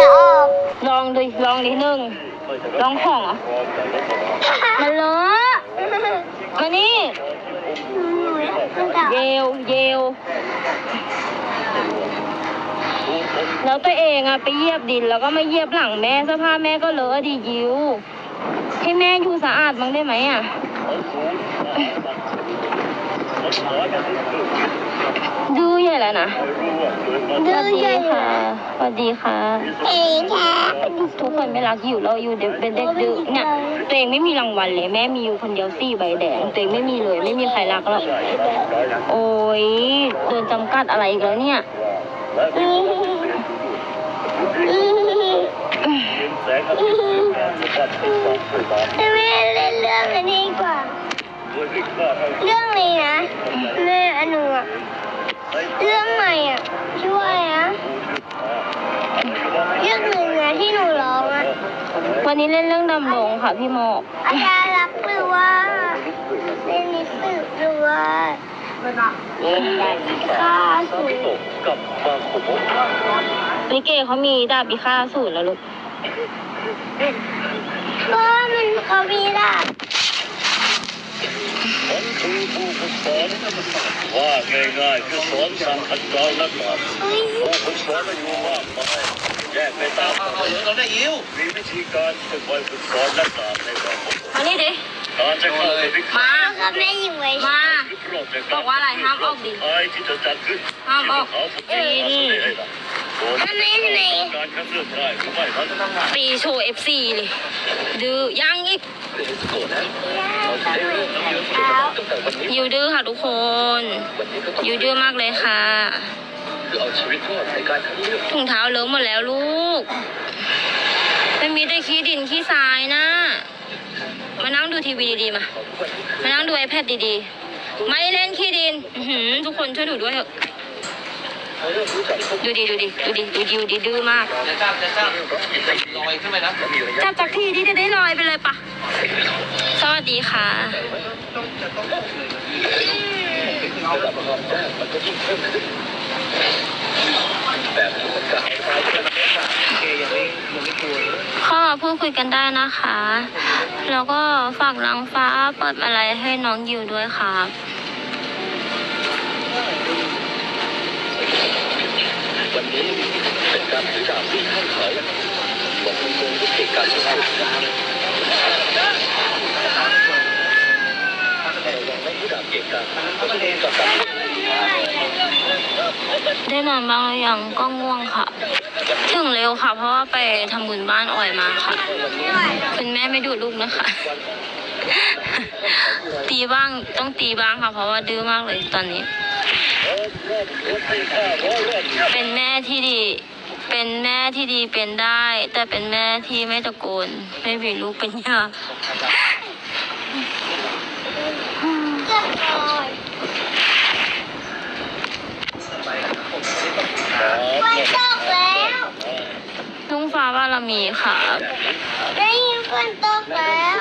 จะออก ลองดิลองดิหนึ่งลองของเหรอมันเลอะมานี่มันจะเยลเยลแล้วตัวเองอะไปเหยียบดินแล้วก็มาเหยียบหลังแม่เสื้อผ้าแม่ก็เลอะดิยิวให้แม่อยู่สะอาดบ้างได้ไหมอะ ดื้อใหญ่แล้วนะสวัสดีค่ะสวัสดีค่ะเอ๋แค่ทุกคนไม่รักอยู่เราอยู่เด็กเป็นเด็กดื้อเนี่ยตัวเองไม่มีรางวัลเลยแม่มีอยู่คนเดียวสี่ใบแดงตัวเองไม่มีเลยไม่มีใครรักแล้วโอ้ยโดนจำกัดอะไรอีกแล้วเนี่ยแม่เล่นเรื่องอันนี้ดีกว่า เรื่องนี้นะแม่อันหนูอะเรื่องใหม่อะชื่อว่าอะไรนะเรื่องหนึ่งนะที่หนูร้องอะวันนี้เล่นเรื่องดำดงค่ะพี่โมกอาจารย์รักหรือว่าเป็นนิสิตหรือว่าค่าสูงลิเกเขามีดาบพิฆาตสูตรแล้วลูกก็มันเขามีดาบผม คือผู้ฝึกสอนว่าง่ายๆคือสอนสั่งขัดเกลานักปราชญ์เฮ้ยผู้ฝึกสอนอายุมากมายแยกไปตามตำแหน่งเราได้ยิวมีวิธีการฝึกไว้ฝึกสอนนักปราชญ์ในแบบของผมมานี่ดิการจะเข้าไปวิเคราะห์มาครับแม่หญิงไว้มาวิเคราะห์จากบอกว่าอะไรห้ามออกดิท้ายที่จะจัดขึ้นห้ามออกที่เนั่นไงนั่นไงการคัดเลือกได้หรือไม่ครับตีโชว์เอฟซีเลยดื้อยังอีกอยู่ดื้อค่ะทุกคนอยู่ดื้อมากเลยค่ะถุงเท้าเลอะหมดแล้วลูกไม่มีแต่ขี้ดินขี้ทรายนะ มานั่งดูทีวีดีๆมา มานั่งดูไอแพดดีๆ ไม่เล่นขี้ดินทุกคนช่วยดูด้วยเถอะ ดูดิดูดิดูดิดูดิดูดิดื้อมากจะจ้าจะจ้าลอยขึ้นไปนะจับจากที่ที่จะได้ลอยไปเลยปะสวัสดีค่ะเข้ามาพูดคุยกันได้นะคะ แล้วก็ฝากนางฟ้าเปิดอะไรให้น้องยิวด้วยครับ วันนี้เป็นการถือดาบที่ข้างเขาบอกตรงๆทุกเหตุการณ์ที่เกิดขึ้นเราไม่ถือดาบเก่งกันก็จะโดนจับกันได้นอนบ้างหรือยังก็ง่วงค่ะ ถึงเร็วค่ะ เพราะว่าไปทำบุญบ้านอ่อยมาค่ะ คุณแม่ไม่ดูลูกนะคะ ตีบ้างต้องตีบ้างค่ะ เพราะว่าดื้อมากเลยตอนนี้ เป็นแม่ที่ดี เป็นแม่ที่ดีเป็นได้ แต่เป็นแม่ที่ไม่ตะโกนไม่มีลูกเป็นยาก เกือบลอยวันตกแล้ว ลุงฟ้าบารมีค่ะได้ยินฝนตกแล้ว